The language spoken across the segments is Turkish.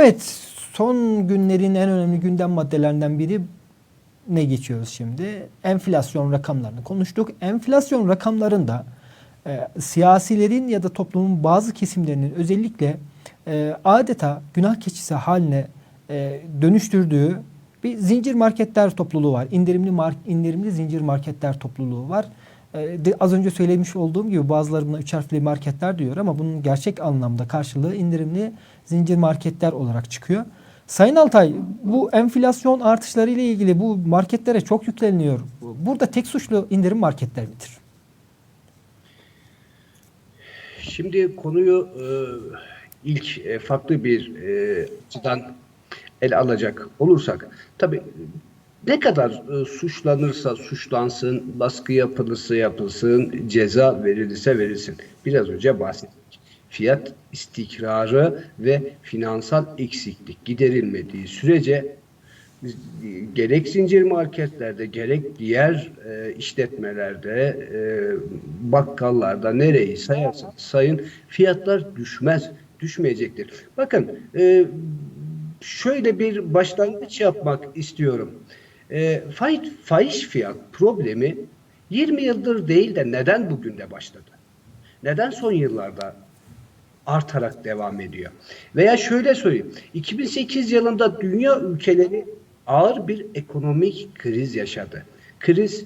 Evet, son günlerin en önemli gündem maddelerinden biri ne geçiyoruz şimdi? Enflasyon rakamlarını konuştuk. Enflasyon rakamlarında e, siyasilerin ya da toplumun bazı kesimlerinin özellikle e, adeta günah keçisi haline e, dönüştürdüğü bir zincir marketler topluluğu var. İndirimli mark, indirimli zincir marketler topluluğu var. E, de, az önce söylemiş olduğum gibi bazıları buna üç harfli marketler diyor ama bunun gerçek anlamda karşılığı indirimli zincir marketler olarak çıkıyor. Sayın Altay, bu enflasyon artışları ile ilgili bu marketlere çok yükleniliyor. Burada tek suçlu indirim marketler midir? Şimdi konuyu e, ilk e, farklı bir e, açıdan ele alacak olursak, tabii ne kadar e, suçlanırsa suçlansın, baskı yapılırsa yapılsın, ceza verilirse verilsin. Biraz önce bahsettik. Fiyat istikrarı ve finansal eksiklik giderilmediği sürece gerek zincir marketlerde gerek diğer e, işletmelerde e, bakkallarda nereyi sayarsanız sayın fiyatlar düşmez düşmeyecektir. Bakın e, şöyle bir başlangıç yapmak istiyorum. E, faiz, faiz fiyat problemi 20 yıldır değil de neden bugün de başladı? Neden son yıllarda artarak devam ediyor? Veya şöyle söyleyeyim. 2008 yılında dünya ülkeleri ağır bir ekonomik kriz yaşadı. Kriz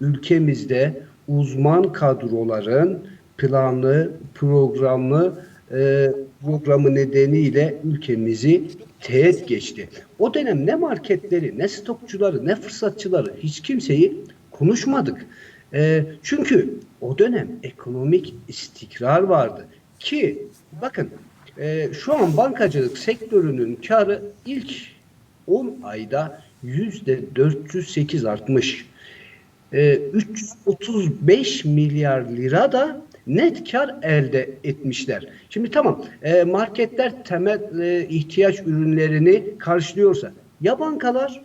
ülkemizde uzman kadroların planı, programı, e, programı nedeniyle ülkemizi teğet geçti. O dönem ne marketleri, ne stokçuları, ne fırsatçıları hiç kimseyi konuşmadık. E, çünkü o dönem ekonomik istikrar vardı ki bakın e, şu an bankacılık sektörünün karı ilk 10 ayda yüzde 408 artmış. E, 335 milyar lira da net kar elde etmişler. Şimdi tamam e, marketler temel e, ihtiyaç ürünlerini karşılıyorsa ya bankalar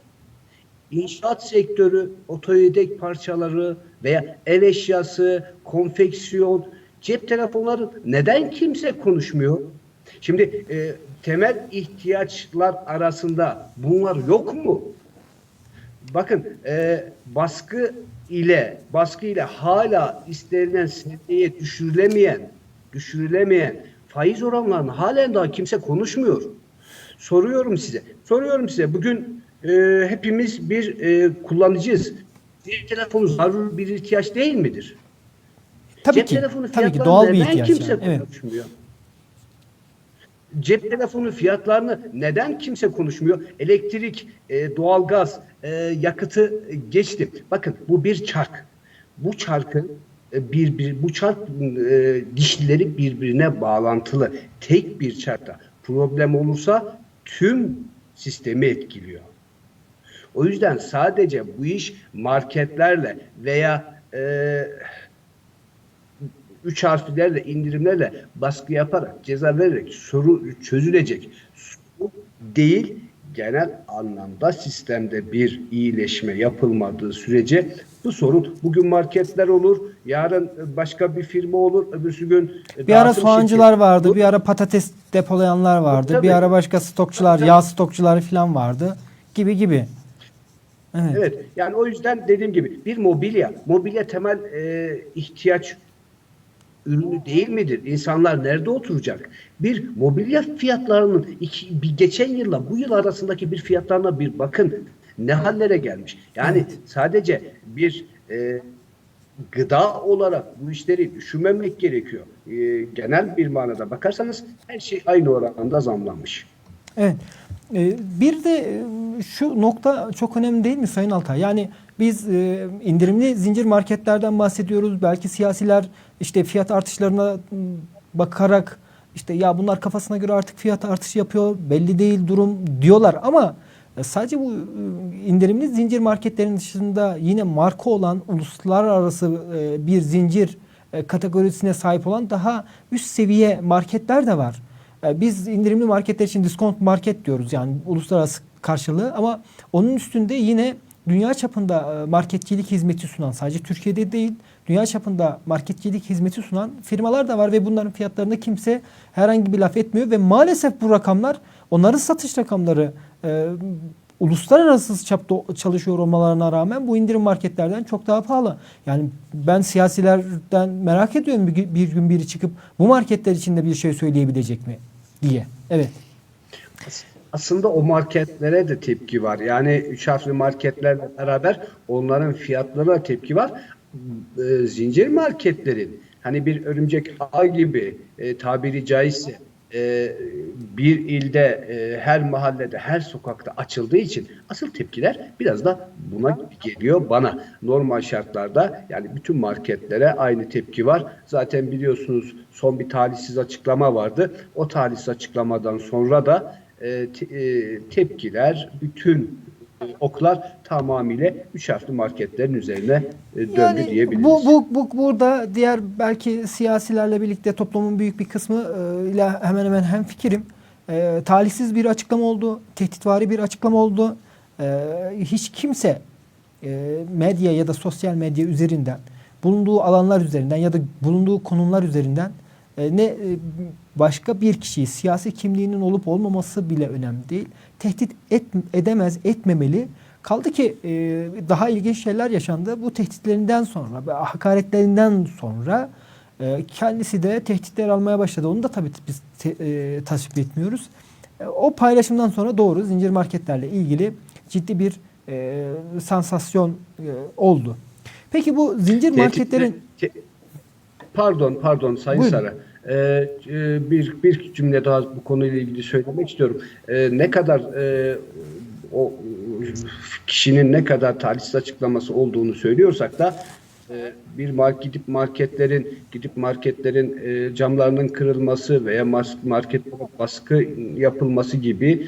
inşaat sektörü, otoyedek parçaları veya ev eşyası, konfeksiyon, cep telefonları neden kimse konuşmuyor? Şimdi e, temel ihtiyaçlar arasında bunlar yok mu? Bakın e, baskı ile baskı ile hala istenilen seviyeye düşürülemeyen düşürülemeyen faiz oranlarını halen daha kimse konuşmuyor. Soruyorum size. Soruyorum size. Bugün e, hepimiz bir e, kullanıcıyız. Cep telefonu zaruri bir ihtiyaç değil midir? Tabii Cep ki. telefonu Tabii ki doğal bir ihtiyaç. kimse yani. Evet. konuşmuyor? Cep telefonu fiyatlarını neden kimse konuşmuyor? Elektrik, e, doğalgaz, e, yakıtı geçti. Bakın bu bir çark. Bu çarkın e, bir, bir bu çark e, dişlileri birbirine bağlantılı. Tek bir çarkta problem olursa tüm sistemi etkiliyor. O yüzden sadece bu iş marketlerle veya e, üç harflerle, indirimlerle baskı yaparak, ceza vererek soru çözülecek soru değil, genel anlamda sistemde bir iyileşme yapılmadığı sürece bu sorun bugün marketler olur, yarın başka bir firma olur, öbürsü gün Bir ara soğancılar şirketi vardı, bir ara patates depolayanlar vardı, Tabii. bir ara başka stokçular, Tabii. yağ stokçuları falan vardı gibi gibi. Evet. Evet. Yani o yüzden dediğim gibi bir mobilya, mobilya temel e, ihtiyaç ürünü değil midir? İnsanlar nerede oturacak? Bir mobilya fiyatlarının iki, bir geçen yılla bu yıl arasındaki bir fiyatlarına bir bakın. Ne hallere gelmiş? Yani Evet. sadece bir e, gıda olarak bu işleri düşünmemek gerekiyor. E, genel bir manada bakarsanız her şey aynı oranda zamlanmış. Evet. Ee, Bir de e, şu nokta çok önemli değil mi Sayın Altay? Yani biz e, indirimli zincir marketlerden bahsediyoruz. Belki siyasiler işte fiyat artışlarına m, bakarak işte ya bunlar kafasına göre artık fiyat artışı yapıyor. Belli değil durum diyorlar ama e, sadece bu e, indirimli zincir marketlerin dışında yine marka olan uluslararası e, bir zincir e, kategorisine sahip olan daha üst seviye marketler de var. Biz indirimli marketler için diskont market diyoruz yani uluslararası karşılığı ama onun üstünde yine dünya çapında e, marketçilik hizmeti sunan sadece Türkiye'de değil dünya çapında marketçilik hizmeti sunan firmalar da var ve bunların fiyatlarına kimse herhangi bir laf etmiyor ve maalesef bu rakamlar onların satış rakamları e, uluslararası çapta çalışıyor olmalarına rağmen bu indirim marketlerden çok daha pahalı. Yani ben siyasilerden merak ediyorum bir, bir gün biri çıkıp bu marketler içinde bir şey söyleyebilecek mi diye. Evet. Aslında o marketlere de tepki var. Yani üç harfli marketlerle beraber onların fiyatlarına tepki var. E, zincir marketlerin hani bir örümcek ağ gibi e, tabiri caizse e, bir ilde e, her mahallede her sokakta açıldığı için asıl tepkiler biraz da buna geliyor bana. Normal şartlarda yani bütün marketlere aynı tepki var. Zaten biliyorsunuz son bir talihsiz açıklama vardı. O talihsiz açıklamadan sonra da e, te- e, tepkiler, bütün e, oklar tamamıyla üç harfli marketlerin üzerine e, döndü Yani diyebiliriz. bu, bu, bu burada diğer belki siyasilerle birlikte toplumun büyük bir kısmı e, ile hemen hemen hem fikrim. talihsiz bir açıklama oldu, tehditvari bir açıklama oldu. E, hiç kimse e, medya ya da sosyal medya üzerinden, bulunduğu alanlar üzerinden ya da bulunduğu konumlar üzerinden e, ne e, başka bir kişiyi siyasi kimliğinin olup olmaması bile önemli değil. Tehdit et, edemez, etmemeli. Kaldı ki e, daha ilginç şeyler yaşandı. Bu tehditlerinden sonra hakaretlerinden sonra e, kendisi de tehditler almaya başladı. Onu da tabii biz te, e, tasvip etmiyoruz. E, o paylaşımdan sonra doğru zincir marketlerle ilgili ciddi bir e, sansasyon e, oldu. Peki bu zincir marketlerin te- pardon pardon Sayın Buyurun. Sara. Ee, e, bir bir cümle daha bu konuyla ilgili söylemek istiyorum. Ee, ne kadar e, o kişinin ne kadar talihsiz açıklaması olduğunu söylüyorsak da e, bir mark gidip marketlerin gidip marketlerin camlarının kırılması veya marketlere baskı yapılması gibi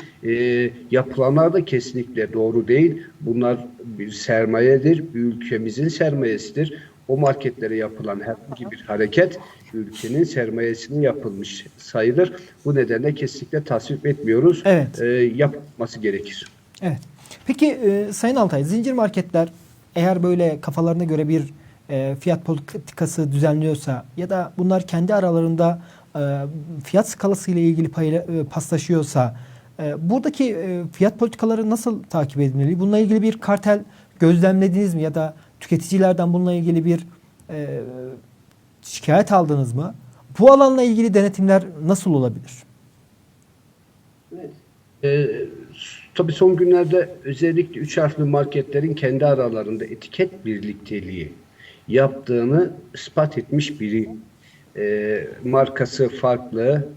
yapılanlar da kesinlikle doğru değil. Bunlar bir sermayedir, bir ülkemizin sermayesidir. O marketlere yapılan herhangi bir hareket ülkenin sermayesinin yapılmış sayılır. Bu nedenle kesinlikle tasvip etmiyoruz. Evet. E, yapılması gerekir. Evet. Peki e, Sayın Altay, zincir marketler eğer böyle kafalarına göre bir e, fiyat politikası düzenliyorsa ya da bunlar kendi aralarında e, fiyat skalası ile ilgili payla, e, paslaşıyorsa e, buradaki e, fiyat politikaları nasıl takip edilmeli? Bununla ilgili bir kartel gözlemlediniz mi ya da tüketicilerden bununla ilgili bir e, şikayet aldınız mı? Bu alanla ilgili denetimler nasıl olabilir? Ee, tabii son günlerde özellikle üç harfli marketlerin kendi aralarında etiket birlikteliği yaptığını ispat etmiş biri. Ee, markası farklı,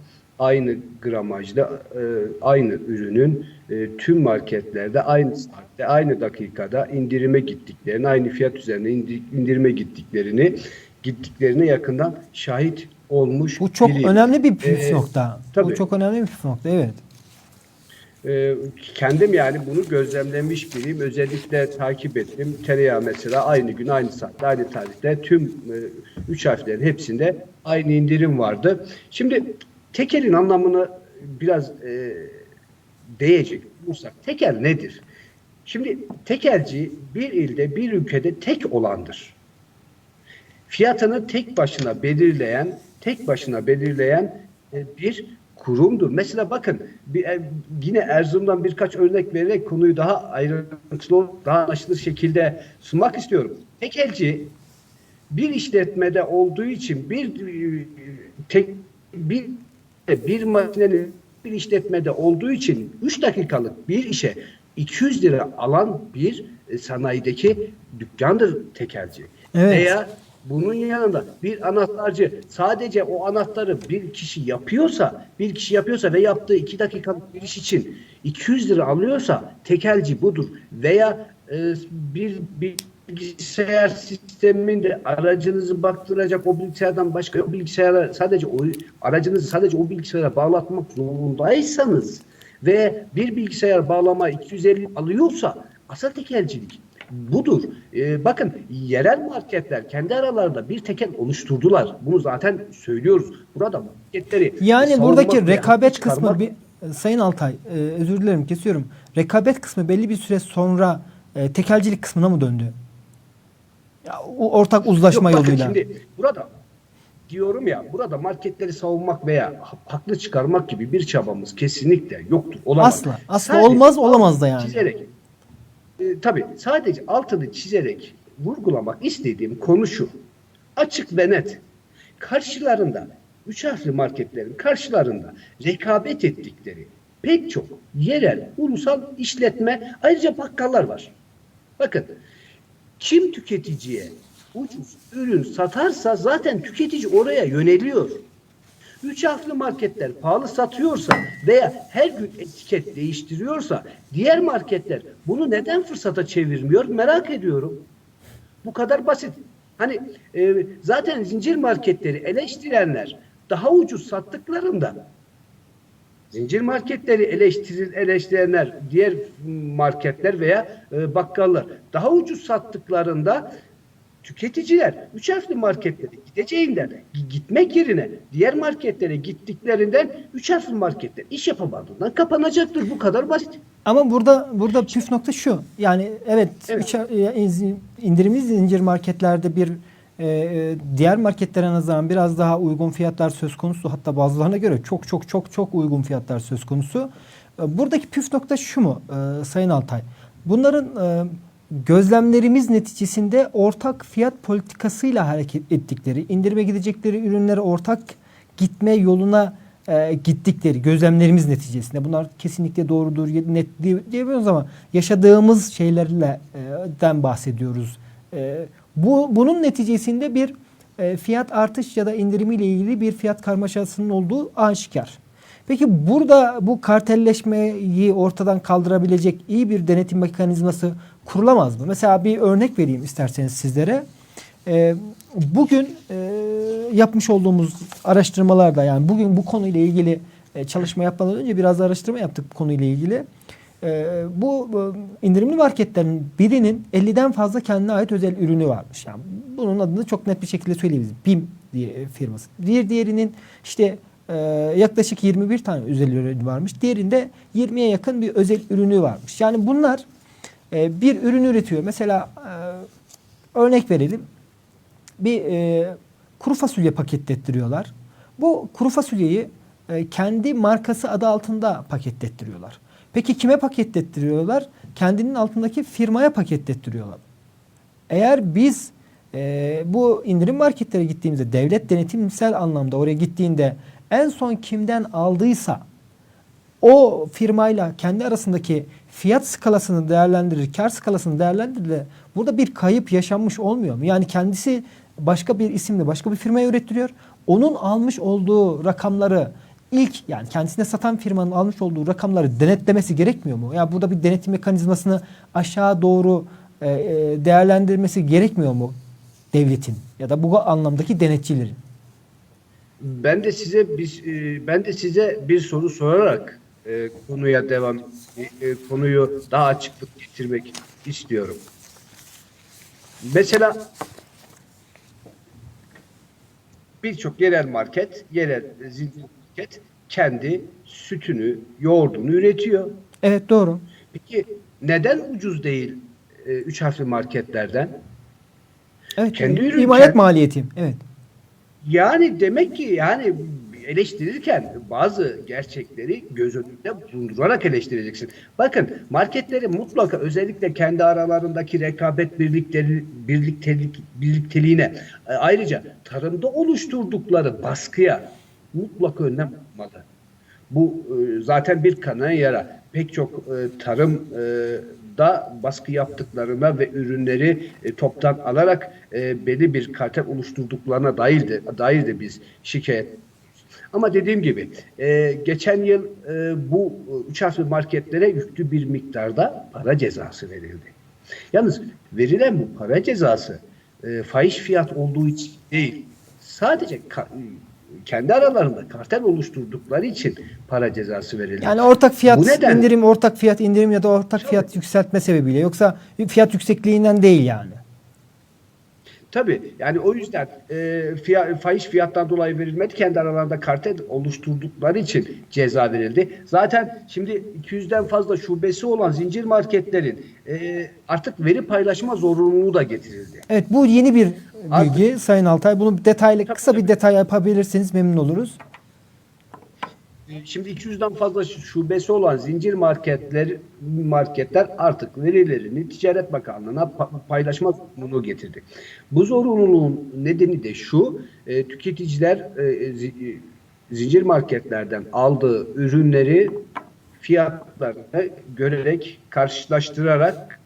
aynı gramajda, e, aynı ürünün e, tüm marketlerde aynı saatte, aynı dakikada indirime gittiklerini, aynı fiyat üzerine indi- indirime gittiklerini, gittiklerine yakından şahit olmuş Bu çok biri. önemli bir püf Ee, nokta. Bu tabii. çok önemli bir püf nokta. Evet. Ee, kendim yani bunu gözlemlemiş biriyim. Özellikle takip ettim. Tereyağı mesela aynı gün, aynı saatte, aynı tarihte tüm e, üç harflerin hepsinde aynı indirim vardı. Şimdi tekelin anlamını biraz e, değecek olursak tekel nedir? Şimdi tekelci bir ilde, bir ülkede tek olandır. Fiyatını tek başına belirleyen, tek başına belirleyen e, bir kurumdur. Mesela bakın bir, e, yine Erzurum'dan birkaç örnek vererek konuyu daha ayrıntılı, daha anlaşılır şekilde sunmak istiyorum. Tekelci bir işletmede olduğu için bir e, tek bir bir makinenin bir işletmede olduğu için 3 dakikalık bir işe 200 lira alan bir e, sanayideki dükkandır tekelci. Evet. Veya bunun yanında bir anahtarcı sadece o anahtarı bir kişi yapıyorsa, bir kişi yapıyorsa ve yaptığı 2 dakikalık bir iş için 200 lira alıyorsa tekelci budur. Veya e, bir, bir bilgisayar sisteminde aracınızı baktıracak o bilgisayardan başka o bilgisayara sadece o aracınızı sadece o bilgisayara bağlatmak zorundaysanız ve bir bilgisayar bağlama 250 alıyorsa asıl tekelcilik budur. Ee, bakın yerel marketler kendi aralarında bir tekel oluşturdular. Bunu zaten söylüyoruz. Burada marketleri Yani buradaki rekabet kısmı bir Sayın Altay e, özür dilerim kesiyorum. Rekabet kısmı belli bir süre sonra e, tekelcilik kısmına mı döndü? Ya, ortak uzlaşma Yok, bakın yoluyla. Şimdi burada diyorum ya burada marketleri savunmak veya haklı çıkarmak gibi bir çabamız kesinlikle yoktur. Olamaz. Asla. Asla Sadece olmaz, olamaz da yani. Çizerek, e, tabii sadece altını çizerek vurgulamak istediğim konu şu. Açık ve net. Karşılarında üç harfli marketlerin karşılarında rekabet ettikleri pek çok yerel, ulusal işletme ayrıca bakkallar var. Bakın kim tüketiciye ucuz ürün satarsa zaten tüketici oraya yöneliyor. Üç harfli marketler pahalı satıyorsa veya her gün etiket değiştiriyorsa diğer marketler bunu neden fırsata çevirmiyor merak ediyorum. Bu kadar basit. Hani e, zaten zincir marketleri eleştirenler daha ucuz sattıklarında zincir marketleri eleştiril eleştirenler diğer marketler veya e, bakkallar daha ucuz sattıklarında tüketiciler üç harfli marketlere gideceğinden gi- gitmek yerine diğer marketlere gittiklerinden üç harfli marketler iş yapamadığından kapanacaktır. Bu kadar basit. Ama burada burada püf nokta şu. Yani evet, Evet. üç- indirimli zincir marketlerde bir e, e, diğer marketlere nazaran biraz daha uygun fiyatlar söz konusu. Hatta bazılarına göre çok çok çok çok uygun fiyatlar söz konusu. E, Buradaki püf nokta şu mu e, Sayın Altay? Bunların e, gözlemlerimiz neticesinde ortak fiyat politikasıyla hareket ettikleri, indirime gidecekleri ürünlere ortak gitme yoluna e, gittikleri gözlemlerimiz neticesinde. Bunlar kesinlikle doğrudur, net diye- diyemiyoruz ama yaşadığımız şeylerle e, den bahsediyoruz. E, bu bunun neticesinde bir e, fiyat artış ya da indirimiyle ilgili bir fiyat karmaşasının olduğu aşikar. Peki burada bu kartelleşmeyi ortadan kaldırabilecek iyi bir denetim mekanizması kurulamaz mı? Mesela bir örnek vereyim isterseniz sizlere. Ee, bugün e, yapmış olduğumuz araştırmalarda yani bugün bu konuyla ilgili e, çalışma yapmadan önce biraz araştırma yaptık bu konuyla ilgili. Ee, bu e, indirimli marketlerin birinin 50'den fazla kendine ait özel ürünü varmış. Yani bunun adını çok net bir şekilde söyleyebiliriz. BİM diye firması. Bir diğerinin işte e, yaklaşık 21 tane özel ürünü varmış. Diğerinde 20'ye yakın bir özel ürünü varmış. Yani bunlar e, bir ürün üretiyor. Mesela e, örnek verelim. Bir e, kuru fasulye paketlettiriyorlar. Bu kuru fasulyeyi e, kendi markası adı altında paketlettiriyorlar. Peki kime paketlettiriyorlar? Kendinin altındaki firmaya paketlettiriyorlar. Eğer biz e, bu indirim marketlere gittiğimizde devlet denetimsel anlamda oraya gittiğinde en son kimden aldıysa o firmayla kendi arasındaki fiyat skalasını değerlendirir, kar skalasını değerlendirir. Burada bir kayıp yaşanmış olmuyor mu? Yani kendisi başka bir isimle başka bir firmaya ürettiriyor. Onun almış olduğu rakamları ilk yani kendisine satan firmanın almış olduğu rakamları denetlemesi gerekmiyor mu? Ya burada bir denetim mekanizmasını aşağı doğru e, e, değerlendirmesi gerekmiyor mu devletin ya da bu anlamdaki denetçilerin? Ben de size bir e, ben de size bir soru sorarak e, konuya devam e, e, konuyu daha açıklık getirmek istiyorum. Mesela birçok yerel market, yerel zincir market kendi sütünü, yoğurdunu üretiyor. Evet doğru. Peki neden ucuz değil e, üç harfli marketlerden? Evet. Kendi e, ürün- imalat maliyeti. Evet. Yani demek ki yani eleştirirken bazı gerçekleri göz önünde bulundurarak eleştireceksin. Bakın marketlerin mutlaka özellikle kendi aralarındaki rekabet birlikleri, birliktelik, birlikteliğine e, ayrıca tarımda oluşturdukları baskıya mutlaka önlem almalı. Bu e, zaten bir kanayan yara. Pek çok e, tarım e, da baskı yaptıklarına ve ürünleri e, toptan alarak e, belli bir kartel oluşturduklarına dair de, dair de biz şikayet ama dediğim gibi e, geçen yıl e, bu e, üç harfli marketlere yüklü bir miktarda para cezası verildi. Yalnız verilen bu para cezası e, fahiş fiyat olduğu için değil, sadece kendi aralarında kartel oluşturdukları için para cezası verildi. Yani ortak fiyat Bu neden- indirim, ortak fiyat indirim ya da ortak fiyat yükseltme sebebiyle yoksa fiyat yüksekliğinden değil yani. Tabii yani o yüzden e, fiyat, fahiş fiyattan dolayı verilmedi. Kendi aralarında kartel oluşturdukları için ceza verildi. Zaten şimdi 200'den fazla şubesi olan zincir marketlerin e, artık veri paylaşma zorunluluğu da getirildi. Evet bu yeni bir Artık- bilgi Sayın Altay. Bunu detaylı Tabii, kısa bir tabii. detay yapabilirseniz memnun oluruz. E, Şimdi 200'den fazla şubesi olan zincir marketler marketler artık verilerini Ticaret Bakanlığı'na pa- paylaşma zorunluluğu getirdi. Bu zorunluluğun nedeni de şu, e, tüketiciler e, zi- e, zincir marketlerden aldığı ürünleri fiyatlarını görerek, karşılaştırarak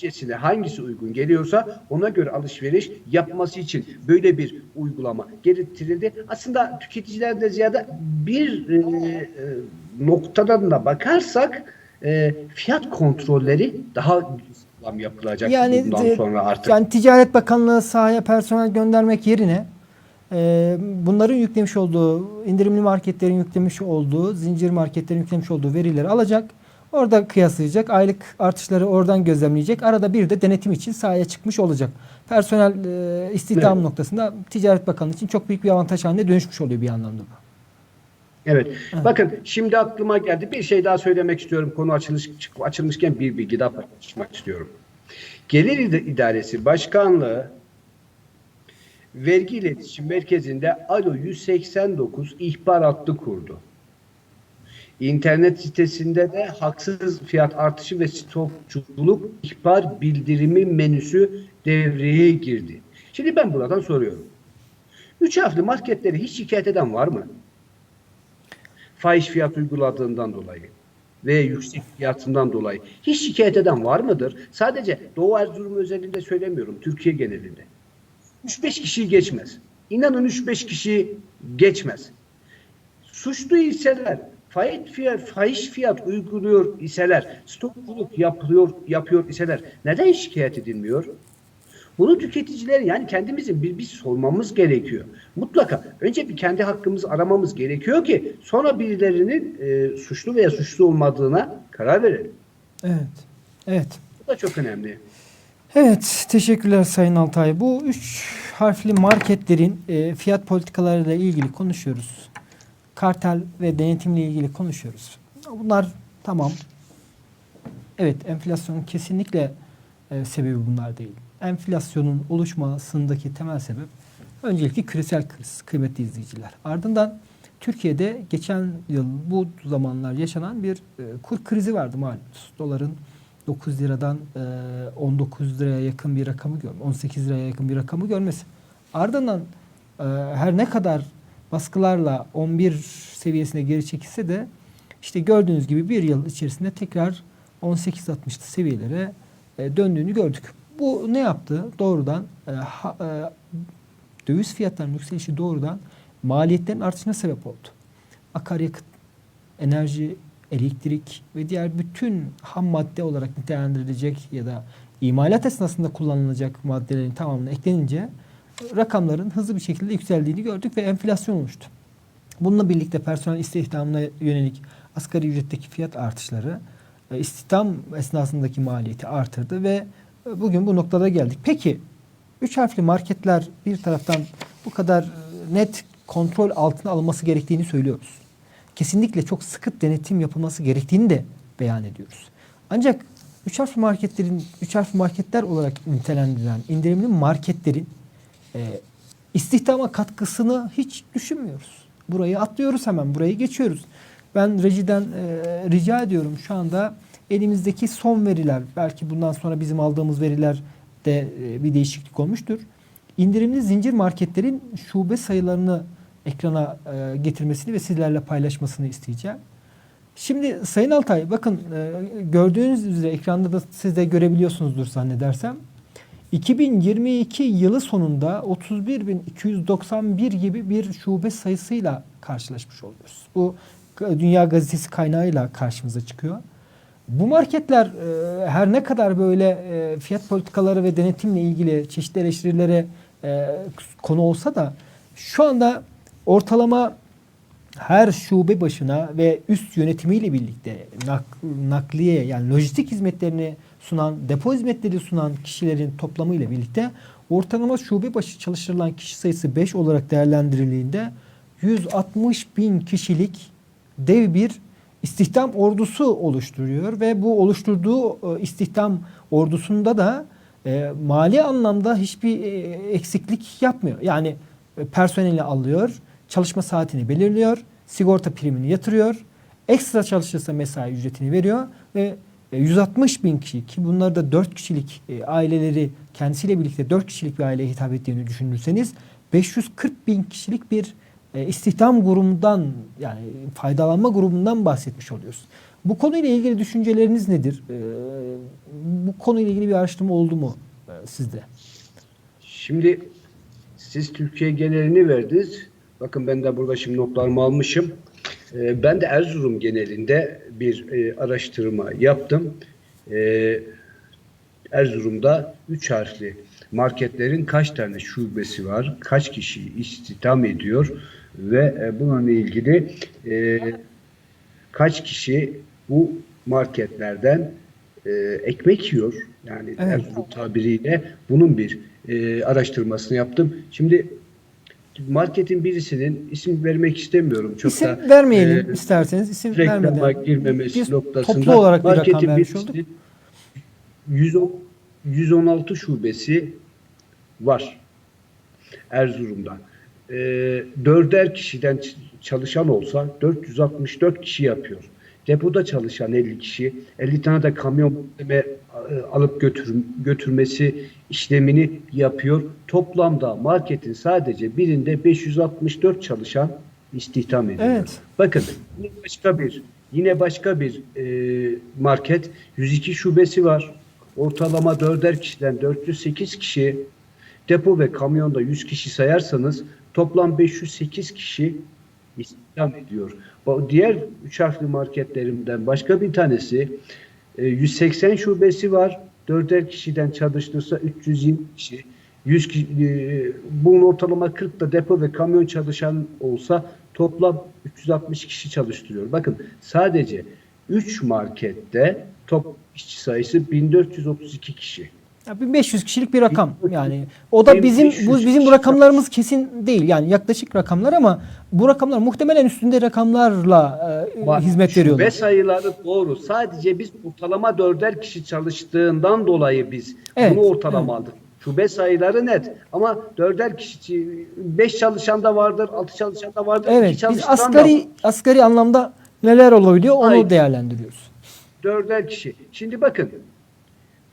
bütçesine hangisi uygun geliyorsa ona göre alışveriş yapması için böyle bir uygulama getirtildi. Aslında tüketicilerden ziyade bir e, e, noktadan da bakarsak e, fiyat kontrolleri daha sağlam yapılacak Yani bundan e, sonra artık. yani Ticaret Bakanlığı sahaya personel göndermek yerine e, bunların yüklemiş olduğu indirimli marketlerin yüklemiş olduğu zincir marketlerin yüklemiş olduğu verileri alacak. Orada kıyaslayacak. Aylık artışları oradan gözlemleyecek. Arada bir de denetim için sahaya çıkmış olacak. Personel e, istihdam Evet. noktasında Ticaret Bakanlığı için çok büyük bir avantaj haline dönüşmüş oluyor bir anlamda bu. Evet. Bakın şimdi aklıma geldi. Bir şey daha söylemek istiyorum. Konu açılış, açılmışken bir bilgi daha paylaşmak istiyorum. Gelir İd- İdaresi Başkanlığı Vergi İletişim Merkezi'nde Alo 189 ihbar hattı kurdu. İnternet sitesinde de haksız fiyat artışı ve stokçuluk ihbar bildirimi menüsü devreye girdi. Şimdi ben buradan soruyorum. Üç harfli marketleri hiç şikayet eden var mı? fahiş fiyat uyguladığından dolayı ve yüksek fiyatından dolayı hiç şikayet eden var mıdır? Sadece Doğu Erzurum özelinde söylemiyorum, Türkiye genelinde. 3-5 kişiyi geçmez. İnanın 3-5 kişi geçmez. Suçlu iseler, fahiş fiyat, fahiş fiyat uyguluyor iseler, stokçuluk yapıyor, yapıyor iseler neden şikayet edilmiyor? Bunu tüketiciler yani kendimizin bir, bir sormamız gerekiyor. Mutlaka önce bir kendi hakkımızı aramamız gerekiyor ki sonra birilerinin e, suçlu veya suçlu olmadığına karar verelim. Evet. Evet. Bu da çok önemli. Evet, teşekkürler Sayın Altay. Bu üç harfli marketlerin e, fiyat politikalarıyla ilgili konuşuyoruz. Kartel ve denetimle ilgili konuşuyoruz. Bunlar tamam. Evet, enflasyonun kesinlikle e, sebebi bunlar değil. Enflasyonun oluşmasındaki temel sebep öncelikle küresel kriz, kıymetli izleyiciler. Ardından Türkiye'de geçen yıl bu zamanlar yaşanan bir e, kur krizi vardı malumunuz. Doların 9 liradan e, 19 liraya yakın bir rakamı görme, 18 liraya yakın bir rakamı görmesi. Ardından e, her ne kadar baskılarla 11 seviyesine geri çekilse de işte gördüğünüz gibi bir yıl içerisinde tekrar 18-60'lı seviyelere e, döndüğünü gördük. Bu ne yaptı? Doğrudan e, e, döviz fiyatlarının yükselişi doğrudan maliyetlerin artışına sebep oldu. Akaryakıt, enerji, elektrik ve diğer bütün ham madde olarak nitelendirilecek ya da imalat esnasında kullanılacak maddelerin tamamına eklenince rakamların hızlı bir şekilde yükseldiğini gördük ve enflasyon oluştu. Bununla birlikte personel istihdamına yönelik asgari ücretteki fiyat artışları e, istihdam esnasındaki maliyeti artırdı ve e, bugün bu noktada geldik. Peki üç harfli marketler bir taraftan bu kadar e, net kontrol altına alınması gerektiğini söylüyoruz. Kesinlikle çok sıkı denetim yapılması gerektiğini de beyan ediyoruz. Ancak üç harfli marketlerin üç harfli marketler olarak nitelendirilen indirimli marketlerin e, istihdama katkısını hiç düşünmüyoruz. Burayı atlıyoruz hemen, burayı geçiyoruz. Ben rejiden e, rica ediyorum şu anda elimizdeki son veriler, belki bundan sonra bizim aldığımız veriler de e, bir değişiklik olmuştur. İndirimli zincir marketlerin şube sayılarını ekrana e, getirmesini ve sizlerle paylaşmasını isteyeceğim. Şimdi Sayın Altay bakın e, gördüğünüz üzere ekranda da siz de görebiliyorsunuzdur zannedersem. 2022 yılı sonunda 31.291 gibi bir şube sayısıyla karşılaşmış oluyoruz. Bu Dünya Gazetesi kaynağıyla karşımıza çıkıyor. Bu marketler e, her ne kadar böyle e, fiyat politikaları ve denetimle ilgili çeşitli eleştirilere e, konu olsa da şu anda ortalama her şube başına ve üst yönetimiyle birlikte nak- nakliye yani lojistik hizmetlerini sunan, depo hizmetleri sunan kişilerin toplamıyla birlikte ortalama şube başı çalıştırılan kişi sayısı 5 olarak değerlendirildiğinde 160 bin kişilik dev bir istihdam ordusu oluşturuyor ve bu oluşturduğu e, istihdam ordusunda da e, mali anlamda hiçbir e, eksiklik yapmıyor. Yani e, personeli alıyor, çalışma saatini belirliyor, sigorta primini yatırıyor, ekstra çalışırsa mesai ücretini veriyor ve 160 bin kişi ki bunlar da 4 kişilik e, aileleri kendisiyle birlikte 4 kişilik bir aileye hitap ettiğini düşünürseniz 540 bin kişilik bir e, istihdam grubundan yani faydalanma grubundan bahsetmiş oluyoruz. Bu konuyla ilgili düşünceleriniz nedir? E, bu konuyla ilgili bir araştırma oldu mu e, sizde? Şimdi siz Türkiye genelini verdiniz. Bakın ben de burada şimdi notlarımı almışım. Ee, ben de Erzurum genelinde bir e, araştırma yaptım. Ee, Erzurum'da üç harfli marketlerin kaç tane şubesi var, kaç kişi istihdam ediyor ve e, bununla ilgili e, kaç kişi bu marketlerden ekmek yiyor. Yani Evet. Erzurum tabiriyle bunun bir araştırmasını yaptım. Şimdi marketin birisinin isim vermek istemiyorum. Çok isim da vermeyelim e, isterseniz isim reklama vermeden. girmemesi Biz noktasında toplu olarak bir rakam marketin vermiş olduk. 110 116 şubesi var Erzurum'da. Ee, dörder kişiden çalışan olsa 464 kişi yapıyor. Depoda çalışan 50 kişi, 50 tane de kamyon malzeme e, alıp götür, götürmesi işlemini yapıyor. Toplamda marketin sadece birinde 564 çalışan istihdam ediyor. Evet. Bakın yine başka bir yine başka bir e, market 102 şubesi var. Ortalama dörder kişiden 408 kişi depo ve kamyonda 100 kişi sayarsanız toplam 508 kişi istihdam ediyor. Bu Diğer üç harfli marketlerimden başka bir tanesi e, 180 şubesi var. Dörder kişiden çalıştırsa 320 kişi. 100 ki- e, bunun ortalama 40 da depo ve kamyon çalışan olsa toplam 360 kişi çalıştırıyor. Bakın sadece 3 markette top işçi sayısı 1432 kişi. Ya 1500 kişilik bir rakam yani. O da bizim 1500 bu bizim bu rakamlarımız kesin değil. Yani yaklaşık rakamlar ama bu rakamlar muhtemelen üstünde rakamlarla e, Bak, hizmet veriyorlar. Şube sayıları doğru. Sadece biz ortalama dörder kişi çalıştığından dolayı biz Evet, bunu ortalama aldık. Şube sayıları net. Ama dörder kişi, beş çalışan da vardır, altı çalışan da vardır, iki Evet, biz çalıştıran da asgari asgari anlamda neler olabiliyor onu Aynen. değerlendiriyoruz. dörder kişi. Şimdi bakın,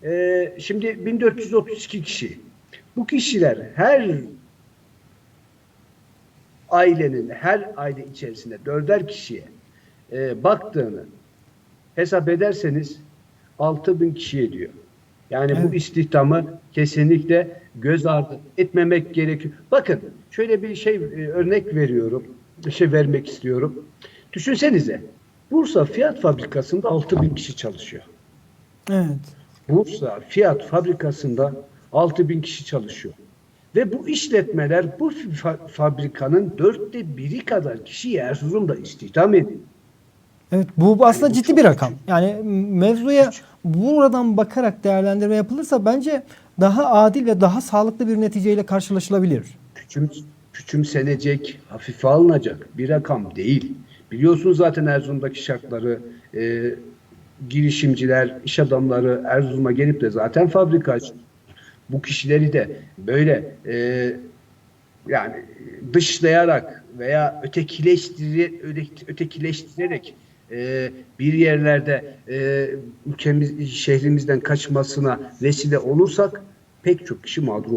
e, şimdi 1432 kişi. Bu kişiler her ailenin, her aile içerisinde dörder kişiye e, baktığını hesap ederseniz 6000 kişi ediyor. Yani bu Evet. istihdamı kesinlikle göz ardı etmemek gerekiyor. Bakın şöyle bir şey e, örnek veriyorum. Bir şey vermek istiyorum. Düşünsenize Bursa Fiyat Fabrikası'nda 6000 kişi çalışıyor. Evet. Bursa Fiyat Fabrikası'nda 6000 kişi çalışıyor. Ve bu işletmeler bu fa- fabrikanın dörtte biri kadar kişiyi Erzurum'da istihdam ediyor. Evet bu, aslında bu ciddi bir rakam. küçük. Yani mevzuya buradan bakarak değerlendirme yapılırsa bence daha adil ve daha sağlıklı bir neticeyle karşılaşılabilir. Küçüm, küçümsenecek, hafife alınacak bir rakam değil. Biliyorsunuz zaten Erzurum'daki şartları, e, girişimciler, iş adamları Erzurum'a gelip de zaten fabrika. Bu kişileri de böyle e, yani dışlayarak veya ötekileştire, öte- ötekileştirerek e, bir yerlerde e, ülkemiz, şehrimizden kaçmasına vesile olursak pek çok kişi mağdur